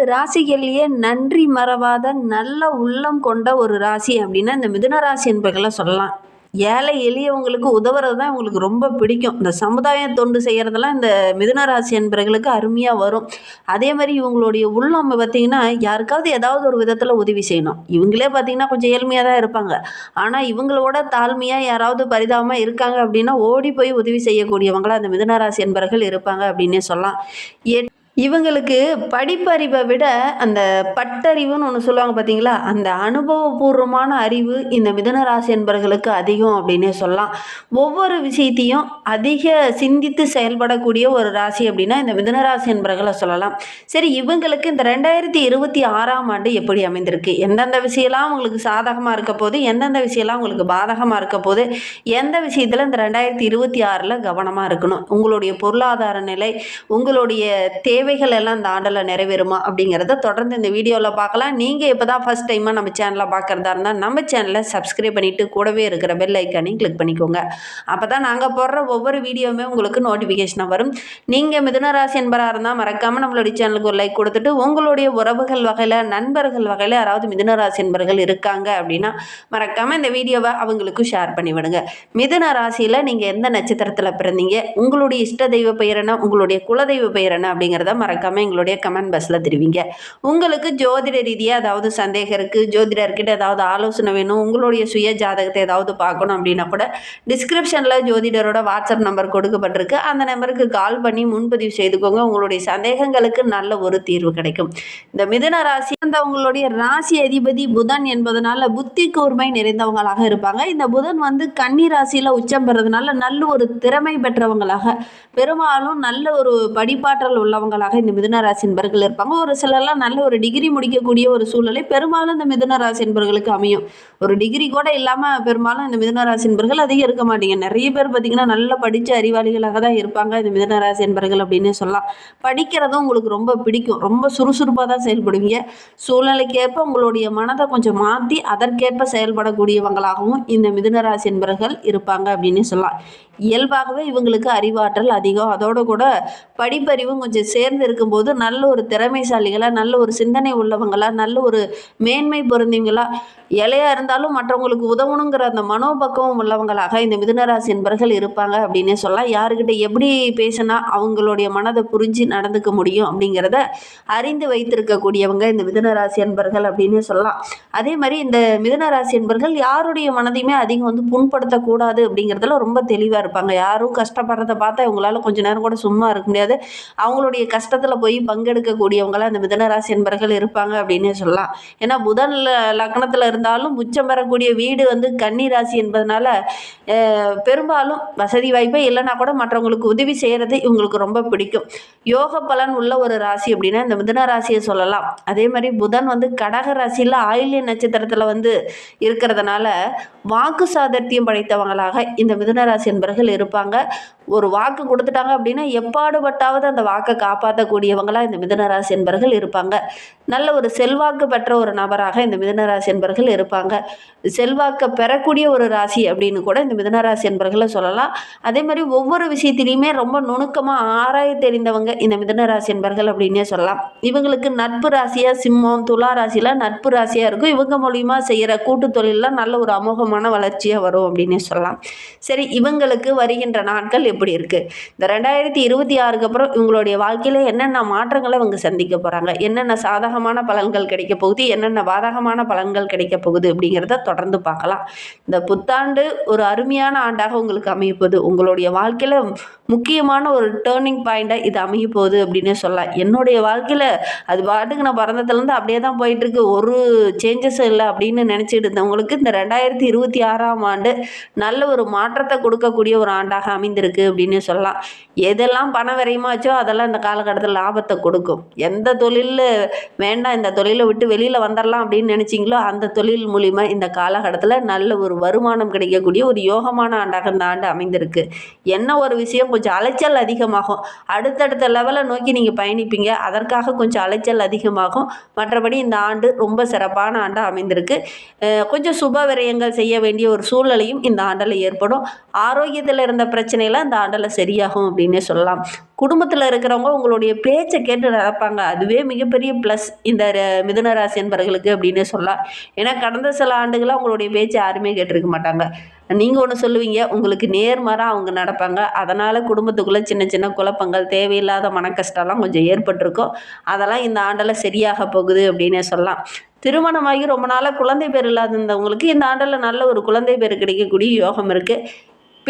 பன்னிரெண்டு ராசிகள்லேயே நன்றி மறவாத நல்ல உள்ளம் கொண்ட ஒரு ராசி அப்படின்னா இந்த மிதுன ராசி என்பர்களை சொல்லலாம். ஏழை எளியவங்களுக்கு உதவுறது தான் இவங்களுக்கு ரொம்ப பிடிக்கும். இந்த சமுதாய தொண்டு செய்கிறதெல்லாம் இந்த மிதுன ராசி என்பர்களுக்கு அருமையாக வரும். அதே மாதிரி இவங்களுடைய உள்ளம் பார்த்திங்கன்னா யாருக்காவது ஏதாவது ஒரு விதத்தில் உதவி செய்யணும். இவங்களே பார்த்திங்கன்னா கொஞ்சம் ஏழ்மையாக தான் இருப்பாங்க. ஆனால் இவங்களோட தாழ்மையாக யாராவது பரிதாபமாக இருக்காங்க அப்படின்னா ஓடி போய் உதவி செய்யக்கூடியவங்களாக அந்த மிதுன ராசி என்பர்கள் இருப்பாங்க அப்படின்னே சொல்லலாம். எட் இவங்களுக்கு படிப்பறிவை விட அந்த பட்டறிவுன்னு ஒன்று சொல்லுவாங்க பார்த்தீங்களா அந்த அனுபவபூர்வமான அறிவு இந்த மிதன ராசி என்பர்களுக்கு அதிகம் அப்படின்னே சொல்லலாம். ஒவ்வொரு விஷயத்தையும் அதிக சிந்தித்து செயல்படக்கூடிய ஒரு ராசி அப்படின்னா இந்த மிதன ராசி என்பர்களை சொல்லலாம். சரி இவங்களுக்கு இந்த ரெண்டாயிரத்தி இருபத்தி ஆறாம் ஆண்டு எப்படி அமைந்திருக்கு? எந்தெந்த விஷயம்லாம் உங்களுக்கு சாதகமாக இருக்க போது எந்தெந்த விஷயம்லாம் உங்களுக்கு பாதகமாக இருக்க போது எந்த விஷயத்தில் இந்த ரெண்டாயிரத்தி இருபத்தி ஆறில் கவனமாக இருக்கணும்? உங்களுடைய பொருளாதார நிலை உங்களுடைய தேவை தேவைகள் எல்லாம் இந்த ஆண்டில் நிறைவேறுமா அப்படிங்கிறத தொடர்ந்து இந்த வீடியோவில் பார்க்கலாம். நீங்கள் இப்போ தான் ஃபஸ்ட் டைமாக நம்ம சேனலை பார்க்குறதா இருந்தால் நம்ம சேனலை சப்ஸ்கிரைப் பண்ணிவிட்டு கூடவே இருக்கிற பெல் ஐக்கானையும் கிளிக் பண்ணிக்கோங்க. அப்போ தான் நாங்கள் போடுற ஒவ்வொரு வீடியோவுமே உங்களுக்கு நோட்டிஃபிகேஷனாக வரும். நீங்கள் மிதுனராசி என்பராக இருந்தால் மறக்காமல் நம்மளுடைய சேனலுக்கு ஒரு லைக் கொடுத்துட்டு உங்களுடைய உறவுகள் வகையில் நண்பர்கள் வகையில் யாராவது மிதுனராசி என்பர்கள் இருக்காங்க அப்படின்னா மறக்காமல் இந்த வீடியோவை அவங்களுக்கு ஷேர் பண்ணிவிடுங்க. மிதுன ராசியில் நீங்கள் எந்த நட்சத்திரத்தில் பிறந்தீங்க? உங்களுடைய இஷ்ட தெய்வ பெயர் என்ன? உங்களுடைய குலதெய்வ பெயர் என்ன? அப்படிங்கிறத மறக்காமல் எங்களுடைய கமெண்ட் பாக்ஸில் தெரிவிங்க. உங்களுக்கு ஜோதிட ரீதியாக ஏதாவது சந்தேகம் இருக்குது ஜோதிடர்கிட்ட ஏதாவது ஆலோசனை வேணும் உங்களுடைய சுய ஜாதகத்தை ஏதாவது பார்க்கணும் அப்படின்னா கூட டிஸ்கிரிப்ஷனில் ஜோதிடரோட வாட்ஸ்அப் நம்பர் கொடுக்கப்பட்டிருக்கு. அந்த நம்பருக்கு கால் பண்ணி முன்பதிவு செய்துக்கோங்க. உங்களுடைய சந்தேகங்களுக்கு நல்ல ஒரு தீர்வு கிடைக்கும். இந்த மிதன ராசி அந்த உங்களுடைய ராசி அதிபதி புதன் என்பதனால புத்தி கூர்மை நிறைந்தவங்களாக இருப்பாங்க. இந்த புதன் வந்து கன்னி ராசியில் உச்சம் பெறதுனால நல்ல ஒரு திறமை பெற்றவங்களாக பெரும்பாலும் நல்ல ஒரு படிப்பாற்றல் உள்ளவங்களாக இந்த மிதுன ராசி என்பர்கள் இருப்பாங்க. ஒரு சிலர்லாம் நல்ல ஒரு டிகிரி முடிக்கக்கூடிய ஒரு சூழ்நிலை பெரும்பாலும் இந்த மிதுன ராசி என்பர்களுக்கு அமையும். ஒரு டிகிரி கூட இல்லாமல் பெரும்பாலும் இந்த மிதுன ராசி என்பர்கள் அதிகம் இருக்க மாட்டீங்க. நிறைய பேர் பார்த்தீங்கன்னா நல்ல படித்த அறிவாளிகளாக தான் இருப்பாங்க இந்த மிதுன ராசி என்பர்கள் அப்படின்னு சொல்லலாம். படிக்கிறதும் உங்களுக்கு ரொம்ப பிடிக்கும். ரொம்ப சுறுசுறுப்பாக தான் செயல்படுவீங்க. சூழ்நிலைக்கேற்ப உங்களுடைய மனதை கொஞ்சம் மாற்றி அதற்கேற்ப செயல்படக்கூடியவங்களாகவும் இந்த மிதுன ராசி என்பர்கள் இருப்பாங்க அப்படின்னு சொல்லலாம். இயல்பாகவே இவங்களுக்கு அறிவாற்றல் அதிகம். அதோட கூட படிப்பறிவும் கொஞ்சம் சேர்ந்து இருக்கும்போது நல்ல ஒரு திறமைசாலிகளாக நல்ல ஒரு சிந்தனை உள்ளவங்களா நல்ல ஒரு மேன்மை பொருந்தீங்களா இலையா இருந்தாலும் மற்றவங்களுக்கு உதவணுங்கிற அந்த மனோபக்குவம் உள்ளவங்களாக இந்த மிதுனராசி என்பர்கள் இருப்பாங்க அப்படின்னே சொல்லலாம். யாருக்கிட்ட எப்படி பேசினா அவங்களுடைய மனதை புரிஞ்சு நடந்துக்க முடியும் அப்படிங்கிறத அறிந்து வைத்திருக்கக்கூடியவங்க இந்த மிதுனராசி என்பர்கள் அப்படின்னு சொல்லலாம். அதே மாதிரி இந்த மிதுனராசி என்பர்கள் யாருடைய மனதையுமே அதிகம் வந்து புண்படுத்தக்கூடாது அப்படிங்கிறதுல ரொம்ப தெளிவாக இருப்பாங்க. யாரும் கஷ்டப்படுறத பார்த்தா இவங்களால கொஞ்ச நேரம் கூட சும்மா இருக்க முடியாது. அவங்களுடைய கஷ்டத்தில் போய் பங்கெடுக்கக்கூடியவங்களாம் அந்த மிதனராசி என்பர்கள் இருப்பாங்க அப்படின்னே சொல்லலாம். ஏன்னா புதன் லக்னத்தில் இருந்தாலும் உச்சம் பெறக்கூடிய வீடு வந்து கன்னி ராசி என்பதனால பெரும்பாலும் வசதி வாய்ப்பே இல்லைனா கூட மற்றவங்களுக்கு உதவி செய்கிறது இவங்களுக்கு ரொம்ப பிடிக்கும். யோக பலன் உள்ள ஒரு ராசி அப்படின்னா இந்த மிதன ராசியை சொல்லலாம். அதே மாதிரி புதன் வந்து கடக ராசியில் ஆயில்ய நட்சத்திரத்தில் வந்து இருக்கிறதுனால வாக்கு சாதர்த்தியம் படைத்தவங்களாக இந்த மிதன ராசி என்பர்கள் இருப்பாங்க. ஒரு வாக்கு கொடுத்துட்டாங்க அப்படின்னா எப்பாடுபட்டாவது அந்த வாக்கை காப்பாற்றக்கூடியவங்களாக இந்த மிதனராசி என்பர்கள் இருப்பாங்க. நல்ல ஒரு செல்வாக்கு பெற்ற ஒரு நபராக இந்த மிதனராசி என்பர்கள் இருப்பாங்க. செல்வாக்கை பெறக்கூடிய ஒரு ராசி அப்படின்னு கூட இந்த மிதனராசி என்பர்களை சொல்லலாம். அதே மாதிரி ஒவ்வொரு விஷயத்திலையுமே ரொம்ப நுணுக்கமாக ஆராய தெரிந்தவங்க இந்த மிதனராசி என்பர்கள் அப்படின்னே சொல்லலாம். இவங்களுக்கு நட்பு ராசியாக சிம்மம் துலா ராசிலாம் நட்பு ராசியாக இருக்கும். இவங்க மூலியமாக செய்கிற கூட்டு தொழிலெலாம் நல்ல ஒரு அமோகமான வளர்ச்சியாக வரும் அப்படின்னே சொல்லலாம். சரி இவங்களுக்கு வருகின்ற நாட்கள் இப்படி இருக்குது இந்த ரெண்டாயிரத்தி இருபத்தி ஆறுக்கு அப்புறம் இவங்களுடைய வாழ்க்கையில் என்னென்ன மாற்றங்களை இவங்க சந்திக்க போகிறாங்க என்னென்ன சாதகமான பலன்கள் கிடைக்க போகுது? என்னென்ன பாதகமான பலன்கள் கிடைக்க போகுது? அப்படிங்கிறத தொடர்ந்து பார்க்கலாம். இந்த புத்தாண்டு ஒரு அருமையான ஆண்டாக உங்களுக்கு அமைய போகுது. உங்களுடைய வாழ்க்கையில் முக்கியமான ஒரு டேர்னிங் பாயிண்ட்டாக இது அமைய போகுது அப்படின்னு சொல்லலாம். என்னுடைய வாழ்க்கையில் அது பாட்டுக்கு நான் பிறந்ததுலேருந்து அப்படியே தான் போயிட்டுருக்கு. ஒரு சேஞ்சஸும் இல்லை அப்படின்னு நினச்சிட்டு இருந்தவங்களுக்கு இந்த ரெண்டாயிரத்தி இருபத்தி ஆறாம் ஆண்டு நல்ல ஒரு மாற்றத்தை கொடுக்கக்கூடிய ஒரு ஆண்டாக அமைந்திருக்கு. அப்படின்னு சொல்லலாம். எதெல்லாம் பணம் விரையுமாச்சோ அதெல்லாம் இந்த காலகட்டத்தில் லாபத்தை கொடுக்கும். எந்த தொழிலில் வேண்டாம் இந்த தொழிலை விட்டு வெளியில் வந்துடலாம் அப்படின்னு நினச்சிங்களோ அந்த தொழில் மூலிமா இந்த காலகட்டத்தில் நல்ல ஒரு வருமானம் கிடைக்கக்கூடிய ஒரு யோகமான ஆண்டாக இந்த ஆண்டு அமைந்திருக்கு. என்ன ஒரு விஷயம்? கொஞ்சம் அலைச்சல் அதிகமாகும். அடுத்தடுத்த லெவலை நோக்கி நீங்கள் பயணிப்பீங்க. அதற்காக கொஞ்சம் அலைச்சல் அதிகமாகும். மற்றபடி இந்த ஆண்டு ரொம்ப சிறப்பான ஆண்டாக அமைந்திருக்கு. கொஞ்சம் சுப விரயங்கள் செய்ய வேண்டிய ஒரு சூழ்நிலையும் இந்த ஆண்டில் ஏற்படும். ஆரோக்கியத்தில் இருந்த பிரச்சனைகளை இந்த ஆண்டில் சரியாகும் அப்படின்னே சொல்லலாம். குடும்பத்தில் இருக்கிறவங்க உங்களுடைய பேச்சை கேட்டு நடப்பாங்க. அதுவே மிகப்பெரிய ப்ளஸ் இந்த மிதுன ராசி என்பவர்களுக்கு அப்படின்னே சொல்லலாம். ஏன்னா கடந்த சில ஆண்டுகளாக உங்களுடைய பேச்சு யாருமே கேட்டிருக்க மாட்டாங்க. நீங்கள் ஒன்று சொல்லுவீங்க உங்களுக்கு நேர்மாராக அவங்க நடப்பாங்க. அதனால் குடும்பத்துக்குள்ளே சின்ன சின்ன குழப்பங்கள் தேவையில்லாத மன கஷ்டம்லாம் கொஞ்சம் ஏற்பட்டிருக்கும். அதெல்லாம் இந்த ஆண்டில் சரியாக போகுது அப்படின்னே சொல்லலாம். திருமணமாகி ரொம்ப நாளாக குழந்தை பேர் இல்லாதவங்களுக்கு இந்த ஆண்டில் நல்ல ஒரு குழந்தை பேர் கிடைக்கக்கூடிய யோகம் இருக்குது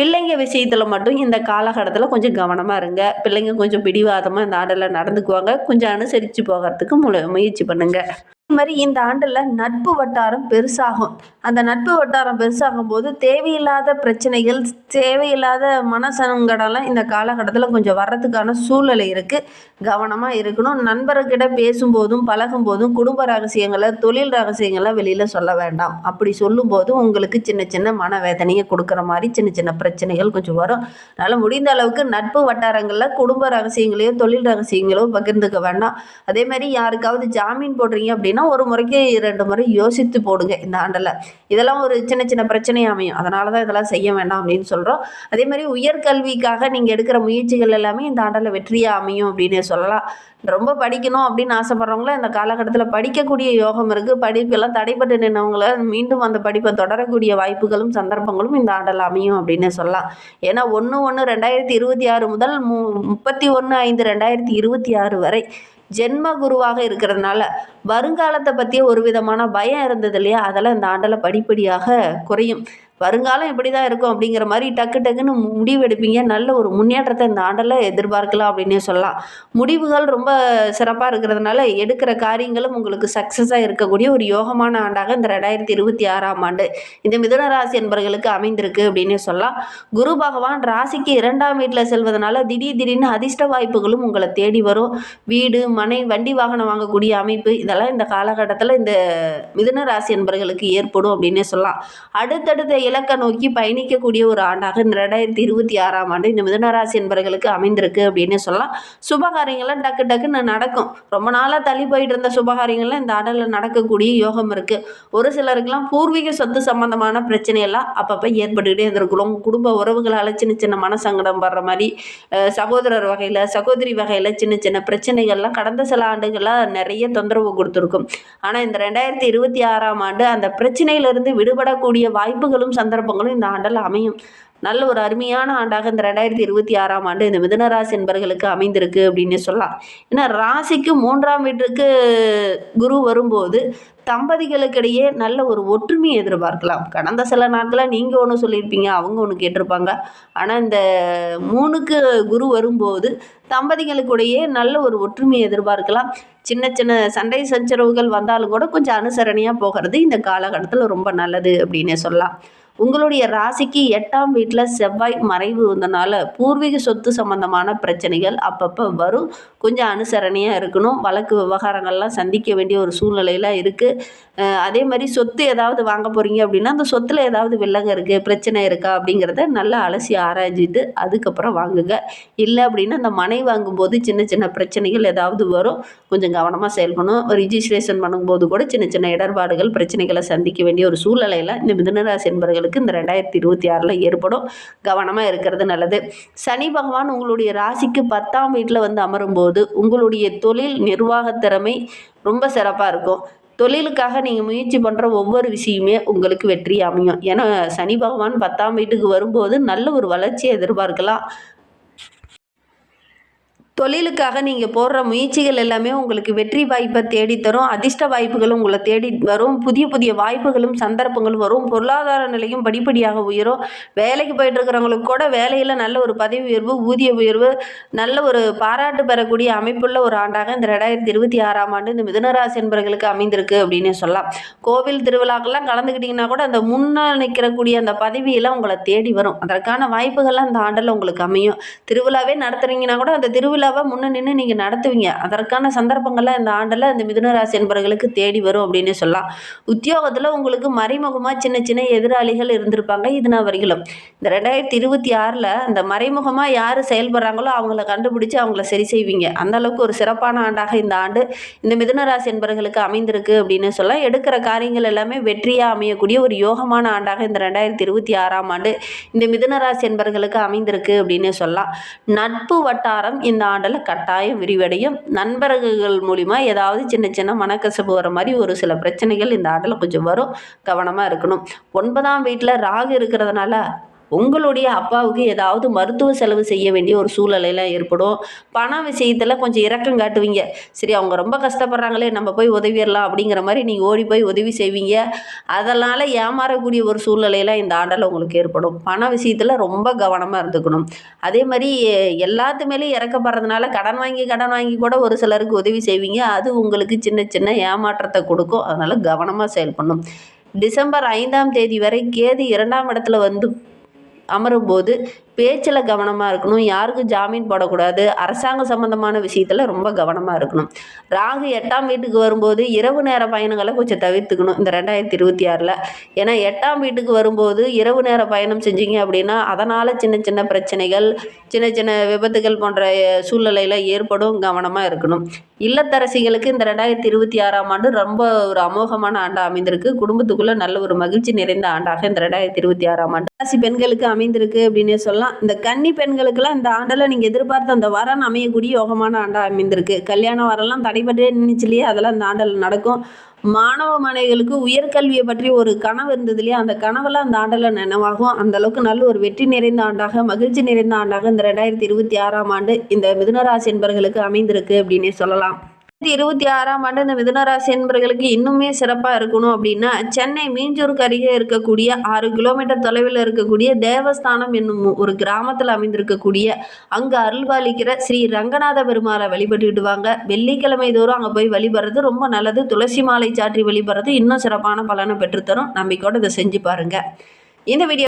பிள்ளைங்க விஷயத்தில் மட்டும் இந்த காலகட்டத்தில் கொஞ்சம் கவனமாக இருங்க. பிள்ளைங்க கொஞ்சம் பிடிவாதமாக இந்த ஆண்டில் நடந்துக்குவாங்க. கொஞ்சம் அனுசரித்து போகிறதுக்கு முல முயற்சி பண்ணுங்கள் மாதிரி இந்த ஆண்டில் நட்பு வட்டாரம் பெருசாகும். அந்த நட்பு வட்டாரம் பெருசாகும் போது தேவையில்லாத பிரச்சனைகள் தேவையில்லாத மனசங்கடம்லாம் இந்த காலகட்டத்தில் கொஞ்சம் வர்றதுக்கான சூழ்நிலை இருக்குது கவனமாக இருக்கணும். நண்பர்கிட்ட பேசும்போதும் பழகும்போதும் குடும்ப ரகசியங்களை தொழில் ரகசியங்களை வெளியில் சொல்ல வேண்டாம். அப்படி சொல்லும்போது உங்களுக்கு சின்ன சின்ன மனவேதனையை கொடுக்குற மாதிரி சின்ன சின்ன பிரச்சனைகள் கொஞ்சம் வரும். அதனால் முடிந்த அளவுக்கு நட்பு வட்டாரங்களில் குடும்ப ரகசியங்களையோ தொழில் ரகசியங்களோ பகிர்ந்துக்க வேண்டாம். அதே மாதிரி யாருக்காவது ஜாமீன் போடுறீங்க அப்படின்னா ஒரு முறைக்கு ரெண்டு முறை யோசித்து போடுங்க இந்த ஆண்டில். இதெல்லாம் ஒரு சின்ன சின்ன பிரச்சனை அமையும். அதனால தான் இதெல்லாம் செய்ய வேண்டாம் அப்படின்னு சொல்கிறோம் அதே மாதிரி உயர்கல்விக்காக நீங்கள் எடுக்கிற முயற்சிகள் எல்லாமே இந்த ஆண்டில் வெற்றியாக அமையும் அப்படின்னு சொல்லலாம். ரொம்ப படிக்கணும் அப்படின்னு ஆசைப்பட்றவங்கள இந்த காலகட்டத்தில் படிக்கக்கூடிய யோகம் இருக்குது படிப்பெல்லாம் தடைப்பட்டு நின்றவங்கள மீண்டும் அந்த படிப்பை தொடரக்கூடிய வாய்ப்புகளும் சந்தர்ப்பங்களும் இந்த ஆண்டில் அமையும் அப்படின்னு சொல்லலாம். ஏன்னா ஒன்று ஒன்று ரெண்டாயிரத்தி இருபத்தி ஆறு முதல் மு முப்பத்தி ஒன்று ஐந்து ரெண்டாயிரத்தி இருபத்தி ஆறு வரை ஜென்ம குருவாக இருக்கிறதுனால வருங்காலத்தை பற்றிய ஒரு விதமான பயம் இருந்தது இல்லையா? அதெல்லாம் இந்த ஆண்டில் படிப்படியாக குறையும். வருங்காலம் இப்படி தான் இருக்கும் அப்படிங்கிற மாதிரி டக்கு டக்குன்னு மு- முடிவெடுப்பீங்க நல்ல ஒரு முன்னேற்றத்தை இந்த ஆண்டில் எதிர்பார்க்கலாம் அப்படின்னே சொல்லலாம். முடிவுகள் ரொம்ப சிறப்பாக இருக்கிறதுனால எடுக்கிற காரியங்களும் உங்களுக்கு சக்ஸஸாக இருக்கக்கூடிய ஒரு யோகமான ஆண்டாக இந்த ரெண்டாயிரத்தி இருபத்தி ஆறாம் ஆண்டு இந்த மிதுன ராசி என்பவர்களுக்கு அமைந்திருக்கு அப்படின்னே சொல்லலாம். குரு பகவான் ராசிக்கு இரண்டாம் வீட்டில் செல்வதனால திடீர் திடீர்னு அதிர்ஷ்ட வாய்ப்புகளும் உங்களை தேடி வரும். வீடு மனை வண்டி வாகனம் வாங்கக்கூடிய அமைப்பு இதெல்லாம் இந்த காலகட்டத்தில் இந்த மிதுன ராசி என்பவர்களுக்கு ஏற்படும் அப்படின்னே சொல்லலாம். அடுத்தடுத்த இலக்கை நோக்கி பயணிக்கக்கூடிய ஒரு ஆண்டாக இந்த ரெண்டாயிரத்தி இருபத்தி ஆறாம் ஆண்டு இந்த மிதனராசி என்பவர்களுக்கு அமைந்திருக்கு அப்படின்னு சொல்லலாம். சுபகாரியங்கள்லாம் டக்கு டக்குன்னு நடக்கும். ரொம்ப நாளாக தள்ளி போயிட்டு இருந்த சுபகாரியங்கள்லாம் இந்த ஆண்டில் நடக்கக்கூடிய யோகம் இருக்குது ஒரு சிலருக்கெல்லாம் பூர்வீக சொத்து சம்பந்தமான பிரச்சனையெல்லாம் அப்பப்போ ஏற்பட்டுக்கிட்டே இருந்திருக்கிறோம் குடும்ப உறவுகளால் சின்ன சின்ன மனசங்கடம் வர்ற மாதிரி சகோதரர் வகையில் சகோதரி வகையில் சின்ன சின்ன பிரச்சனைகள்லாம் கடந்த சில ஆண்டுகளாக நிறைய தொந்தரவு கொடுத்துருக்கும். ஆனால் இந்த ரெண்டாயிரத்தி இருபத்தி ஆறாம் ஆண்டு அந்த பிரச்சனையிலிருந்து விடுபடக்கூடிய வாய்ப்புகளும் சந்தர்ப்பங்களும் இந்த ஆண்டில் அமையும். நல்ல ஒரு அருமையான ஆண்டாக இந்த ரெண்டாயிரத்தி இருபத்தி ஆறாம் ஆண்டு இந்த மிதுன ராசி என்பர்களுக்கு அமைந்திருக்கு அப்படின்னு சொல்லலாம். ஏன்னா ராசிக்கு மூன்றாம் வீட்டுக்கு குரு வரும்போது தம்பதிகளுக்கிடையே நல்ல ஒரு ஒற்றுமையை எதிர்பார்க்கலாம். கடந்த சில நாட்களில் நீங்கள் ஒன்று சொல்லியிருப்பீங்க அவங்க ஒன்று கேட்டிருப்பாங்க. ஆனால் இந்த மூணுக்கு குரு வரும்போது தம்பதிகளுக்குடையே நல்ல ஒரு ஒற்றுமையை எதிர்பார்க்கலாம். சின்ன சின்ன சண்டை சச்சரவுகள் வந்தாலும் கூட கொஞ்சம் அனுசரணையாக போகிறது இந்த காலகட்டத்தில் ரொம்ப நல்லது அப்படின்னே சொல்லலாம். உங்களுடைய ராசிக்கு எட்டாம் வீட்டில் செவ்வாய் மறைவு வந்தனால பூர்வீக சொத்து சம்பந்தமான பிரச்சனைகள் அப்பப்போ வரும். கொஞ்சம் அனுசரணையாக இருக்கணும். வழக்கு விவகாரங்கள்லாம் சந்திக்க வேண்டிய ஒரு சூழ்நிலையெல்லாம் இருக்குது அதே மாதிரி சொத்து ஏதாவது வாங்க போகிறீங்க அப்படின்னா அந்த சொத்தில் ஏதாவது வில்லங்க இருக்குது பிரச்சனை இருக்கா அப்படிங்கிறத நல்லா அலசி ஆராய்ஞ்சிட்டு அதுக்கப்புறம் வாங்குங்க. இல்லை அப்படின்னா அந்த மனை வாங்கும்போது சின்ன சின்ன பிரச்சனைகள் ஏதாவது வரும். கொஞ்சம் கவனமாக செயல்படணும். ரிஜிஸ்ட்ரேஷன் பண்ணும்போது கூட சின்ன சின்ன இடர்பாடுகள் பிரச்சனைகளை சந்திக்க வேண்டிய ஒரு சூழ்நிலையில் இந்த மிதனராசி என்பவர்களுக்கு இந்த ரெண்டாயிரத்தி இருபத்தி ஆறில் ஏற்படும் கவனமாக இருக்கிறது நல்லது. சனி பகவான் உங்களுடைய ராசிக்கு பத்தாம் வீட்டில் வந்து அமரும்போது உங்களுடைய தொழில் நிர்வாகத் திறமை ரொம்ப சிறப்பாக இருக்கும். தொழிலுக்காக நீங்கள் முயற்சி பண்ணுற ஒவ்வொரு விஷயமே உங்களுக்கு வெற்றி அமையும். ஏன்னா சனி பகவான் பத்தாம் வீட்டுக்கு வரும்போது நல்ல ஒரு வளர்ச்சியை எதிர்பார்க்கலாம். தொழிலுக்காக நீங்கள் போடுற முயற்சிகள் எல்லாமே உங்களுக்கு வெற்றி வாய்ப்பை தேடித்தரும். அதிர்ஷ்ட வாய்ப்புகளும் உங்களை தேடி வரும். புதிய புதிய வாய்ப்புகளும் சந்தர்ப்பங்களும் வரும். பொருளாதார நிலையும் படிப்படியாக உயரும். வேலைக்கு போயிட்டு இருக்கிறவங்களுக்கு கூட வேலையில் நல்ல ஒரு பதவி உயர்வு ஊதிய உயர்வு நல்ல ஒரு பாராட்டு பெறக்கூடிய அமைப்புள்ள ஒரு ஆண்டாக இந்த ரெண்டாயிரத்தி இருபத்தி ஆறாம் ஆண்டு இந்த மிதனராசி என்பவர்களுக்கு அமைந்திருக்கு அப்படின்னு சொல்லலாம். கோவில் திருவிழாக்கெல்லாம் கலந்துக்கிட்டிங்கன்னா கூட அந்த முன்னே நிற்கிறக்கூடிய அந்த பதவியெல்லாம் உங்களை தேடி வரும். அதற்கான வாய்ப்புகள்லாம் அந்த ஆண்டில் உங்களுக்கு அமையும். திருவிழாவே நடத்துறீங்கன்னா கூட அந்த திருவிழா திருவிழாவை முன்ன நின்று நீங்கள் நடத்துவீங்க. அதற்கான சந்தர்ப்பங்கள்லாம் இந்த ஆண்டில் இந்த மிதுனராசி என்பவர்களுக்கு தேடி வரும் அப்படின்னு சொல்லலாம். உத்தியோகத்தில் உங்களுக்கு மறைமுகமாக சின்ன சின்ன எதிராளிகள் இருந்திருப்பாங்க. இது நான் வரைகளும் இந்த ரெண்டாயிரத்தி இருபத்தி ஆறில் இந்த மறைமுகமாக யார் செயல்படுறாங்களோ அவங்கள கண்டுபிடிச்சி அவங்கள சரி செய்வீங்க. அந்த அளவுக்கு ஒரு சிறப்பான ஆண்டாக இந்த ஆண்டு இந்த மிதுனராசி என்பவர்களுக்கு அமைந்திருக்கு அப்படின்னு சொல்லலாம். எடுக்கிற காரியங்கள் எல்லாமே வெற்றியாக அமையக்கூடிய ஒரு யோகமான ஆண்டாக இந்த ரெண்டாயிரத்தி இருபத்தி ஆறாம் ஆண்டு இந்த மிதுனராசி என்பவர்களுக்கு அமைந்திருக்கு அப்படின்னு சொல்லலாம். நட்பு வட்டாரம் இந்த ஆண்டில் கட்டாயம் விரிவடையும். நண்பர்கள் மூலிமா ஏதாவது சின்ன சின்ன மனக்கசப்பு வர மாதிரி ஒரு சில பிரச்சனைகள் இந்த ஆண்டில் கொஞ்சம் வரும். கவனமாக இருக்கணும். ஒன்பதாம் வீட்டில் ராகு இருக்கிறதுனால உங்களுடைய அப்பாவுக்கு ஏதாவது மருத்துவ செலவு செய்ய வேண்டிய ஒரு சூழ்நிலையெல்லாம் ஏற்படும். பண விஷயத்தில் கொஞ்சம் இறக்கம் காட்டுவீங்க. சரி அவங்க ரொம்ப கஷ்டப்படுறாங்களே நம்ம போய் உதவிடலாம் அப்படிங்கிற மாதிரி நீங்கள் ஓடி போய் உதவி செய்வீங்க. அதனால் ஏமாறக்கூடிய ஒரு சூழ்நிலையெல்லாம் இந்த ஆண்டில் உங்களுக்கு ஏற்படும். பண விஷயத்தில் ரொம்ப கவனமாக இருந்துக்கணும். அதே மாதிரி எல்லாத்து மேலேயும் இறக்கப்படுறதுனால கடன் வாங்கி கடன் வாங்கி கூட ஒரு சிலருக்கு உதவி செய்வீங்க. அது உங்களுக்கு சின்ன சின்ன ஏமாற்றத்தை கொடுக்கும். அதனால் கவனமாக செயல்படணும். டிசம்பர் ஐந்தாம் தேதி வரை கேது இரண்டாம் இடத்துல வந்து அமரும்போது பேச்சில் கவனமாக இருக்கணும். யாருக்கும் ஜாமீன் போடக்கூடாது. அரசாங்க சம்மந்தமான விஷயத்தில் ரொம்ப கவனமாக இருக்கணும். ராகு எட்டாம் வீட்டுக்கு வரும்போது இரவு நேர பயணங்களை கொஞ்சம் தவிர்த்துக்கணும். இந்த ரெண்டாயிரத்தி இருபத்தி ஆறில். ஏன்னா எட்டாம் வீட்டுக்கு வரும்போது இரவு நேர பயணம் செஞ்சீங்க அப்படின்னா அதனால் சின்ன சின்ன பிரச்சனைகள் சின்ன சின்ன விபத்துகள் போன்ற சூழ்நிலையில் ஏற்படும். கவனமாக இருக்கணும். இல்லத்தரசிகளுக்கு இந்த ரெண்டாயிரத்தி இருபத்தி ஆறாம் ஆண்டு ரொம்ப ஒரு அமோகமான ஆண்டாக அமைந்திருக்கு. குடும்பத்துக்குள்ளே நல்ல ஒரு மகிழ்ச்சி நிறைந்த ஆண்டாக இந்த ரெண்டாயிரத்தி இருபத்தி ஆறாம் ஆண்டு. ராசி பெண்களுக்கு அமைந்திருக்கு அப்படின்னே சொல்லலாம். இந்த கன்னி பெண்களுக்கெல்லாம் இந்த ஆண்டில் நீங்கள் எதிர்பார்த்த அந்த வரன் அமையக்கூடிய யோகமான ஆண்டாக அமைந்திருக்கு. கல்யாண வரலாம் தடைபட்டே நின்றுச்சு இல்லையா அதெல்லாம் இந்த ஆண்டில் நடக்கும். மாணவ மாணவிகளுக்கு உயர்கல்வியை பற்றி ஒரு கனவு இருந்தது இல்லையா? அந்த கனவெல்லாம் அந்த ஆண்டில் நினைவாகும். அந்த அளவுக்கு நல்ல ஒரு வெற்றி நிறைந்த ஆண்டாக மகிழ்ச்சி நிறைந்த ஆண்டாக இந்த ரெண்டாயிரத்தி இருபத்தி ஆறாம் ஆண்டு இந்த மிதுனராசி என்பர்களுக்கு அமைந்திருக்கு அப்படின்னே சொல்லலாம். இருபத்தி ஆறாம் ஆண்டு இந்த மிதுனராசி என்பவர்களுக்கு இன்னுமே சிறப்பாக இருக்கணும் அப்படின்னா சென்னை மீஞ்சூருக்கு அருகே இருக்கக்கூடிய ஆறு கிலோமீட்டர் தொலைவில் இருக்கக்கூடிய தேவஸ்தானம் என்னும் ஒரு கிராமத்தில் அமைந்திருக்கக்கூடிய அங்கே அருள்வாளிக்கிற ஸ்ரீ ரங்கநாத பெருமாளை வழிபட்டுக்கிட்டு வாங்க வெள்ளிக்கிழமை தோறும் அங்கே போய் வழிபடுறது ரொம்ப நல்லது. துளசி மாலை சாற்றி வழிபடுறது இன்னும் சிறப்பான பலனை பெற்றுத்தரும். நம்பிக்கையோடு இதை செஞ்சு பாருங்கள் இந்த வீடியோ